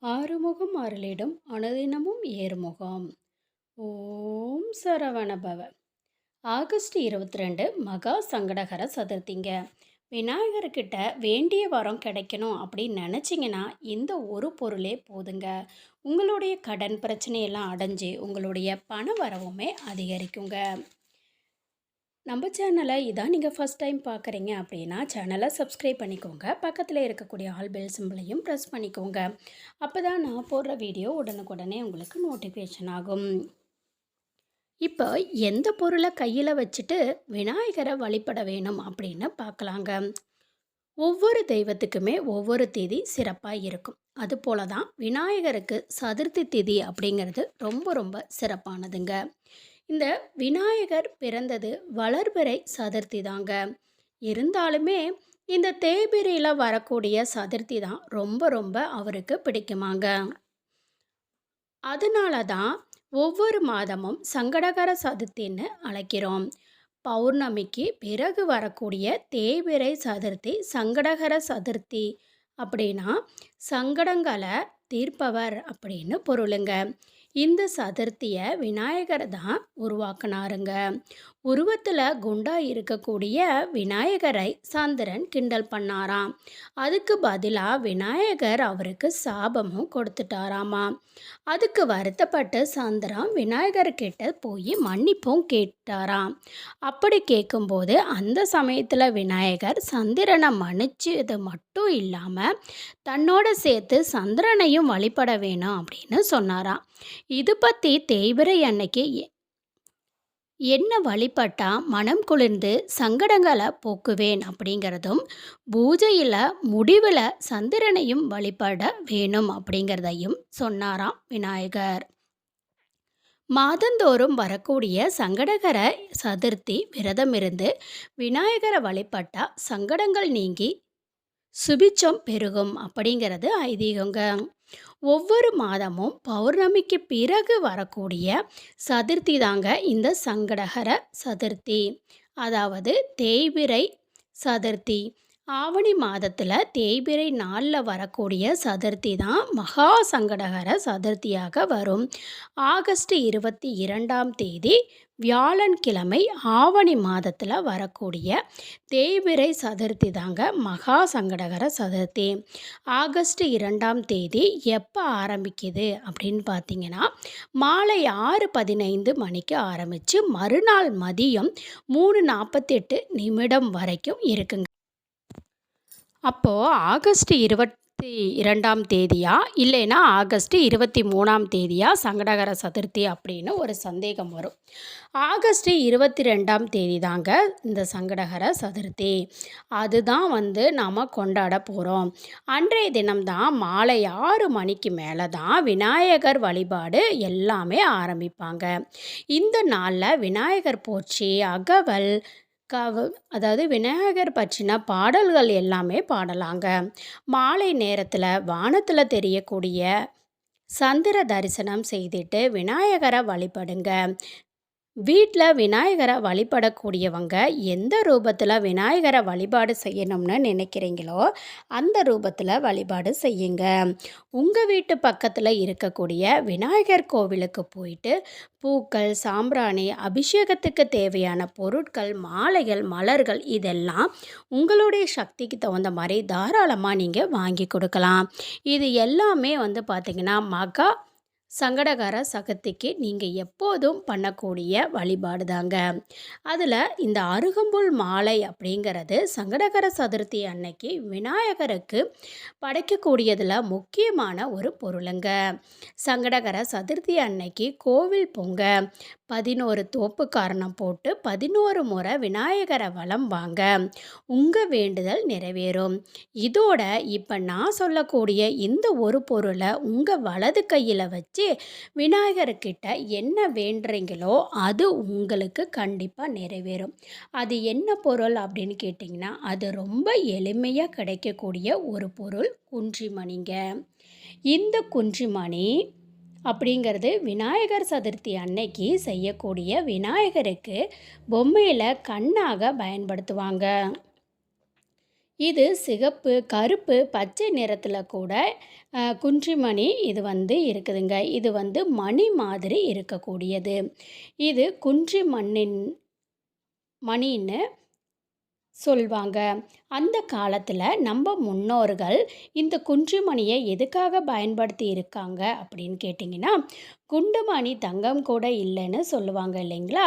ஆறுமுகம் அருளிடும் அனுதினமும் ஏறுமுகம். ஓம் சரவணபவ. ஆகஸ்ட் இருபத்தி ரெண்டு மகா சங்கடகர சதுர்த்திங்க. விநாயகர்கிட்ட வேண்டிய வரம் கிடைக்கணும் அப்படின்னு நினச்சிங்கன்னா இந்த ஒரு பொருளே போதுங்க. உங்களுடைய கடன் பிரச்சனையெல்லாம் அடைஞ்சு உங்களுடைய பண வரவுமே அதிகரிக்குங்க. நம்ம சேனலை இதான் நீங்கள் ஃபஸ்ட் டைம் பார்க்குறீங்க அப்படின்னா சேனலை சப்ஸ்கிரைப் பண்ணிக்கோங்க. பக்கத்தில் இருக்கக்கூடிய ஆல் பெல் சிம்பிளையும் ப்ரெஸ் பண்ணிக்கோங்க. அப்போ தான் நான் போடுற வீடியோ உடனுக்குடனே உங்களுக்கு நோட்டிஃபிகேஷன் ஆகும். இப்போ எந்த பொருளை கையில் வச்சுட்டு விநாயகரை வழிபட வேணும் அப்படின்னு பார்க்கலாங்க. ஒவ்வொரு தெய்வத்துக்குமே ஒவ்வொரு தேதி சிறப்பாக இருக்கும். அதுபோல தான் விநாயகருக்கு சதுர்த்தி திதி அப்படிங்கிறது ரொம்ப ரொம்ப சிறப்பானதுங்க. இந்த விநாயகர் பிறந்தது வளர்பிறை சதுர்த்தி தாங்க இருந்தாலுமே இந்த தேய்பிரையில் வரக்கூடிய சதுர்த்தி தான் ரொம்ப ரொம்ப அவருக்கு பிடிக்குமாங்க. அதனால தான் ஒவ்வொரு மாதமும் சங்கடகர சதுர்த்தின்னு அழைக்கிறோம். பௌர்ணமிக்கு பிறகு வரக்கூடிய தேய்பிரை சதுர்த்தி சங்கடகர சதுர்த்தி. அப்படின்னா சங்கடங்களை தீர்ப்பவர் அப்படின்னு பொருளுங்க. இந்த சதுர்த்தியை விநாயகர் தான் உருவாக்குனாருங்க. உருவத்தில் குண்டா இருக்கக்கூடிய விநாயகரை சந்திரன் கிண்டல் பண்ணாராம். அதுக்கு பதிலாக விநாயகர் அவருக்கு சாபமும் கொடுத்துட்டாராமா. அதுக்கு வருத்தப்பட்டு சந்திரன் விநாயகர்கிட்ட போய் மன்னிப்பும் கேட்டாராம். அப்படி கேட்கும்போது அந்த சமயத்தில் விநாயகர் சந்திரனை மன்னிச்சது மட்டும் இல்லாமல் தன்னோட சேர்த்து சந்திரனையும் வழிபட வேணும் அப்படின்னு சொன்னாராம். இது பற்றி தேய்பிரை அன்னைக்கு என்ன வழிபட்டா மனம் குளிர்ந்து சங்கடங்களை போக்குவேன் அப்படிங்கிறதும் பூஜையில் முடிவில் சந்திரனையும் வழிபட வேணும் அப்படிங்கிறதையும் சொன்னாராம் விநாயகர். மாதந்தோறும் வரக்கூடிய சங்கடகர சதுர்த்தி விரதம் இருந்து விநாயகரை வழிபட்டால் சங்கடங்கள் நீங்கி சுபிச்சம் பெருகும் அப்படிங்கிறது ஐதீகங்க. ஒவ்வொரு மாதமும் பௌர்ணமிக்கு பிறகு வரக்கூடிய சதுர்த்தி தாங்க இந்த சங்கடகர சதுர்த்தி. அதாவது தேய்பிரை சதுர்த்தி. ஆவணி மாதத்தில் தேய்பிரை நாளில் வரக்கூடிய சதுர்த்தி தான் மகா சங்கடகர சதுர்த்தியாக வரும். ஆகஸ்ட் இருபத்தி இரண்டாம் தேதி வியாழன்கிழமை ஆவணி மாதத்தில் வரக்கூடிய தேய்பிரை சதுர்த்தி தாங்க மகா சங்கடகர சதுர்த்தி. ஆகஸ்ட் இரண்டாம் தேதி எப்போ ஆரம்பிக்குது அப்படின்னு பார்த்தீங்கன்னா மாலை ஆறு பதினைந்து மணிக்கு ஆரம்பித்து மறுநாள் மதியம் மூணு நாற்பத்தெட்டு நிமிடம் வரைக்கும் இருக்குங்க. அப்போது ஆகஸ்ட் இருபத் இருபத்தி இரண்டாம் தேதியா? இல்லைன்னா ஆகஸ்ட் இருபத்தி மூணாம் தேதியா? சங்கடகர சதுர்த்தி அப்படின்னு ஒரு சந்தேகம் வரும். ஆகஸ்ட் இருபத்தி ரெண்டாம் தேதி தாங்க இந்த சங்கடகர சதுர்த்தி. அதுதான் வந்து நாம் கொண்டாட போகிறோம் அன்றைய தினம்தான் மாலை ஆறு மணிக்கு மேலே தான் விநாயகர் வழிபாடு எல்லாமே ஆரம்பிப்பாங்க. இந்த நாளில் விநாயகர் போற்றி அகவல் கவ அதாவது விநாயகர் பற்றின பாடல்கள் எல்லாமே பாடலாங்க. மாலை நேரத்தில் வானத்தில் தெரியக்கூடிய சந்திர தரிசனம் செய்துட்டு விநாயகரை வழிபடுங்க. வீட்டில் விநாயகரை வழிபடக்கூடியவங்க எந்த ரூபத்தில் விநாயகரை வழிபாடு செய்யணும்னு நினைக்கிறீங்களோ அந்த ரூபத்தில் வழிபாடு செய்யுங்க. உங்கள் வீட்டு பக்கத்தில் இருக்கக்கூடிய விநாயகர் கோவிலுக்கு போயிட்டு பூக்கள் சாம்பிராணி அபிஷேகத்துக்கு தேவையான பொருட்கள் மாலைகள் மலர்கள் இதெல்லாம் உங்களுடைய சக்திக்கு தகுந்த மாதிரி தாராளமாக நீங்கள் வாங்கி கொடுக்கலாம். இது எல்லாமே வந்து பார்த்திங்கன்னா மகா சங்கடகர சகத்திக்கு நீங்கள் எப்போதும் பண்ணக்கூடிய வழிபாடு தாங்க. அதில் இந்த அருகம்புல் மாலை அப்படிங்கிறது சங்கடகர சதுர்த்தி அன்னைக்கு விநாயகருக்கு படைக்கக்கூடியதில் முக்கியமான ஒரு பொருளுங்க. சங்கடகர சதுர்த்தி அன்னைக்கு கோவில் பொங்க பதினோரு தோப்பு காரணம் போட்டு பதினோரு முறை விநாயகரை வளம் வாங்க. உங்கள் வேண்டுதல் நிறைவேறும். இதோட இப்போ நான் சொல்லக்கூடிய இந்த ஒரு பொருளை உங்கள் வலது கையில் வச்சு விநாயகர்கிட்ட என்ன வேண்டுறீங்களோ அது உங்களுக்கு கண்டிப்பாக நிறைவேறும். அது என்ன பொருள் அப்படின்னு கேட்டிங்கன்னா அது ரொம்ப எளிமையாக கிடைக்கக்கூடிய ஒரு பொருள் குன்றிமணிங்க. இந்த குன்றிமணி அப்படிங்கிறது விநாயகர் சதுர்த்தி அன்னைக்கு செய்யக்கூடிய விநாயகருக்கு பொம்மையில் கண்ணாக பயன்படுத்துவாங்க. இது சிகப்பு கருப்பு பச்சை நிறத்தில் கூட குன்றிமணி இது வந்து இருக்குதுங்க. இது வந்து மணி மாதிரி இருக்கக்கூடியது. இது குன்றி மண்ணின் மணின்னு சொல்வாங்க. அந்த காலத்தில் நம்ம முன்னோர்கள் இந்த குன்றுமணியை எதுக்காக பயன்படுத்தி இருக்காங்க அப்படின்னு கேட்டிங்கன்னா குண்டுமணி தங்கம் கூட இல்லைன்னு சொல்லுவாங்க இல்லைங்களா?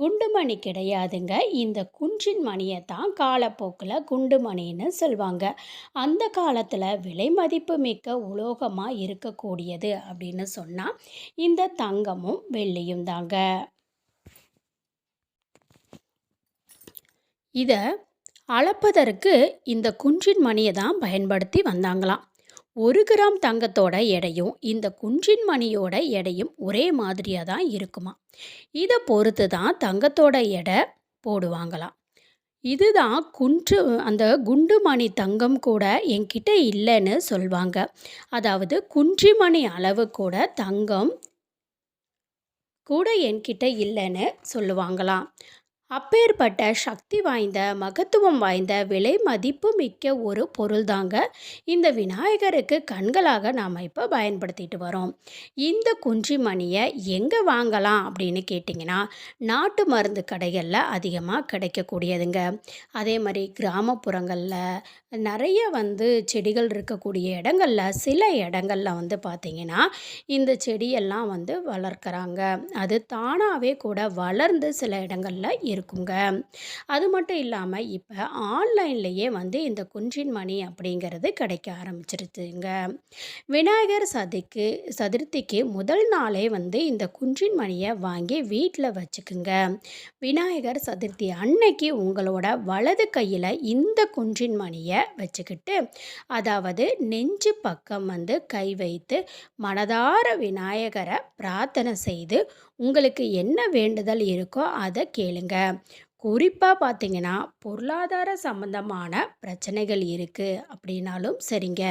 குண்டுமணி கிடையாதுங்க. இந்த குன்றின் மணியை தான் காலப்போக்கில் குண்டுமணின்னு சொல்லுவாங்க அந்த காலத்தில் விலை மதிப்பு மிக்க உலோகமாக இருக்கக்கூடியது அப்படின்னு சொன்னால் இந்த தங்கமும் வெள்ளியும் தாங்க. இதை அளப்பதற்கு இந்த குன்றின் மணியை தான் பயன்படுத்தி வந்தாங்களாம். ஒரு கிராம் தங்கத்தோட எடையும் இந்த குன்றின் மணியோட எடையும் ஒரே மாதிரியாக தான் இருக்குமா இதை பொறுத்து தான் தங்கத்தோட எடை போடுவாங்களாம். இதுதான் குன்று அந்த குண்டுமணி தங்கம் கூட என்கிட்ட இல்லைன்னு சொல்வாங்க. அதாவது குன்றிமணி அளவு கூட தங்கம் கூட என்கிட்ட இல்லைன்னு சொல்லுவாங்களாம். அப்பேற்பட்ட சக்தி வாய்ந்த மகத்துவம் வாய்ந்த விலை மதிப்பு மிக்க ஒரு பொருள் தாங்க இந்த விநாயகருக்கு கண்களாக நாம் இப்போ பயன்படுத்திட்டு வரோம். இந்த குன்றி மணியை எங்கே வாங்கலாம் அப்படின்னு கேட்டிங்கன்னா நாட்டு மருந்து கடைகளில் அதிகமாக கிடைக்கக்கூடியதுங்க. அதே மாதிரி கிராமப்புறங்களில் நிறைய வந்து செடிகள் இருக்கக்கூடிய இடங்களில் சில இடங்களில் வந்து பார்த்திங்கன்னா இந்த செடியெல்லாம் வந்து வளர்க்குறாங்க. அது தானாகவே கூட வளர்ந்து சில இடங்களில் இருக்கும். இருக்குங்க. அது மட்டும் இல்லாமல் இப்போ ஆன்லைன்லேயே வந்து இந்த குன்றின் மணி அப்படிங்கிறது கிடைக்க ஆரம்பிச்சிருச்சுங்க. விநாயகர் சதிக்கு சதுர்த்திக்கு முதல் நாளே வந்து இந்த குன்றின் மணியை வாங்கி வீட்டில் வச்சுக்குங்க. விநாயகர் சதுர்த்தி அன்னைக்கு உங்களோட வலது கையில் இந்த குன்றின் மணியை வச்சுக்கிட்டு அதாவது நெஞ்சு பக்கம் வந்து கை வைத்து மனதார விநாயகரை பிரார்த்தனை செய்து உங்களுக்கு என்ன வேண்டுதல் இருக்கோ அதை கேளுங்க. குறிப்பாக பார்த்தீங்கன்னா பொருளாதார சம்பந்தமான பிரச்சனைகள் இருக்குது அப்படின்னாலும் சரிங்க.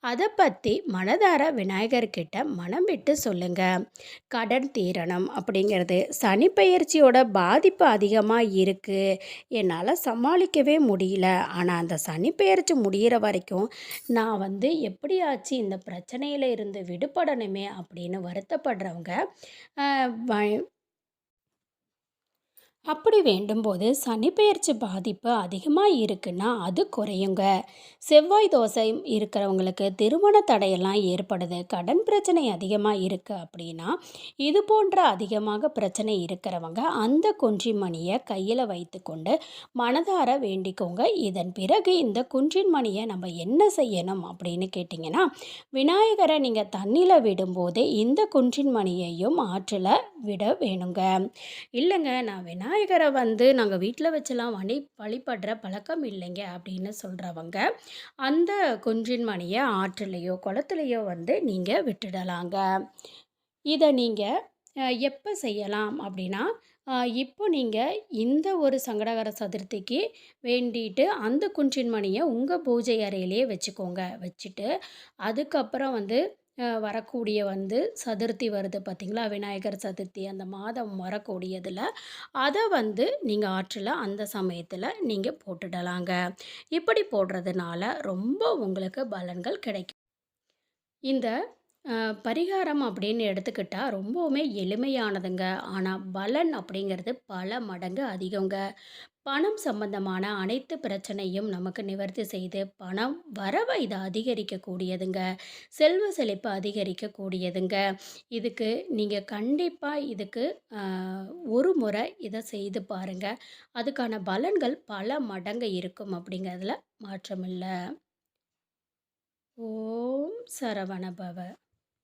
அதை பற்றி மனதார விநாயகர்கிட்ட மனம் விட்டு சொல்லுங்க. கடன் தீரணம் அப்படிங்கிறது சனிப்பெயர்ச்சியோட பாதிப்பு அதிகமாக இருக்குது என்னால் சமாளிக்கவே முடியல. ஆனால் அந்த சனிப்பெயர்ச்சி முடிகிற வரைக்கும் நான் வந்து எப்படியாச்சு இந்த பிரச்சனையில் இருந்து விடுபடணுமே அப்படின்னு வருத்தப்படுறவங்க அப்படி வேண்டும்போது சனிப்பெயர்ச்சி பாதிப்பு அதிகமாக இருக்குன்னா அது குறையுங்க. செவ்வாய் தோசை இருக்கிறவங்களுக்கு திருமண தடையெல்லாம் ஏற்படுது. கடன் பிரச்சனை அதிகமாக இருக்குது அப்படின்னா இது போன்ற அதிகமாக பிரச்சனை இருக்கிறவங்க அந்த குன்றின் மணியை கையில் வைத்துக்கொண்டு மனதார வேண்டிக்கோங்க. இதன் பிறகு இந்த குன்றின் மணியை நம்ம என்ன செய்யணும் அப்படின்னு கேட்டிங்கன்னா விநாயகரை நீங்கள் தண்ணியில் விடும்போது இந்த குன்றின் மணியையும் ஆற்றில் விட வேணுங்க. இல்லைங்க நான் விநாயகர் வந்து நாங்கள் வீட்டில் வச்செல்லாம் வழி வழிபடுற பழக்கம் இல்லைங்க அப்படின்னு சொல்கிறவங்க அந்த குன்றின் மணியை ஆற்றுலையோ குளத்துலையோ வந்து நீங்கள் விட்டுடலாங்க. இதை நீங்கள் எப்போ செய்யலாம் அப்படின்னா இப்போ நீங்கள் இந்த ஒரு சங்கடகர சதுர்த்திக்கு வேண்டிட்டு அந்த குன்றின் மணியை உங்கள் பூஜை அறையிலேயே வச்சுக்கோங்க. வச்சுட்டு அதுக்கப்புறம் வந்து வரக்கூடிய வந்து சதுர்த்தி வருது பார்த்தீங்களா விநாயகர் சதுர்த்தி அந்த மாதம் வரக்கூடியதில். அதை வந்து நீங்கள் ஆற்றில் அந்த சமயத்தில் நீங்கள் போட்டுடலாங்க. இப்படி போடுறதுனால ரொம்ப உங்களுக்கு பலன்கள் கிடைக்கும். இந்த பரிகாரம் அப்படின்னு எடுத்துக்கிட்டால் ரொம்பவுமே எளிமையானதுங்க. ஆனால் பலன் அப்படிங்கிறது பல மடங்கு அதிகங்க. பணம் சம்பந்தமான அனைத்து பிரச்சனையும் நமக்கு நிவர்த்தி செய்து பணம் வரவை இது அதிகரிக்கக்கூடியதுங்க. செல்வ செழிப்பு அதிகரிக்கக்கூடியதுங்க. இதுக்கு நீங்கள் கண்டிப்பாக இதுக்கு ஒரு முறை இதை செய்து பாருங்கள் அதுக்கான பலன்கள் பல மடங்கு இருக்கும் அப்படிங்கிறதுல மாற்றமில்லை. ஓம் சரவண பவ